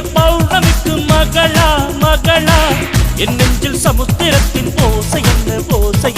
இந்த பௌர்ணமிக்கு மகளா மகளா. என் நெஞ்சில் சமுத்திரத்தின் ஓசை என்ன ஓசை